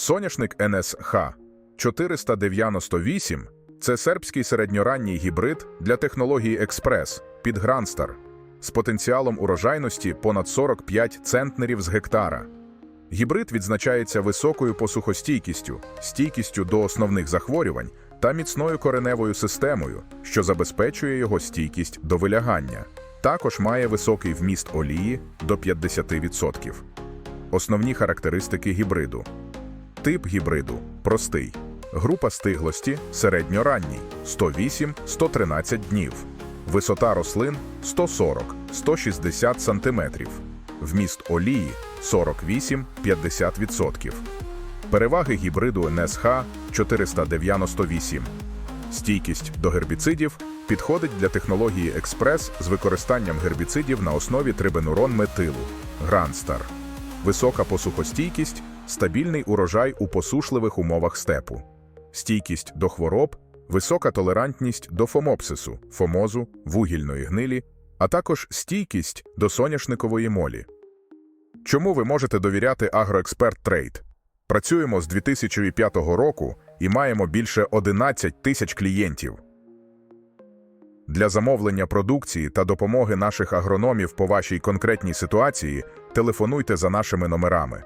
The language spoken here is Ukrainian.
Соняшник НСХ 498 це сербський середньоранній гібрид для технології Експрес під Гранстар з потенціалом урожайності понад 45 центнерів з гектара. Гібрид відзначається високою посухостійкістю, стійкістю до основних захворювань та міцною кореневою системою, що забезпечує його стійкість до вилягання. Також має високий вміст олії до 50%. Основні характеристики гібриду. Тип гібриду простий. Група стиглості середньоранній 108-113 днів. Висота рослин 140-160 см. Вміст олії 48-50%. Переваги гібриду НСХ 498. Стійкість до гербіцидів підходить для технології експрес з використанням гербіцидів на основі трибенурон метилу Гранстар. Висока посухостійкість, стабільний урожай у посушливих умовах степу. Стійкість до хвороб, висока толерантність до фомопсису, фомозу, вугільної гнилі, а також стійкість до соняшникової молі. Чому ви можете довіряти Агроексперт Трейд? Працюємо з 2005 року і маємо більше 11 тисяч клієнтів. Для замовлення продукції та допомоги наших агрономів по вашій конкретній ситуації телефонуйте за нашими номерами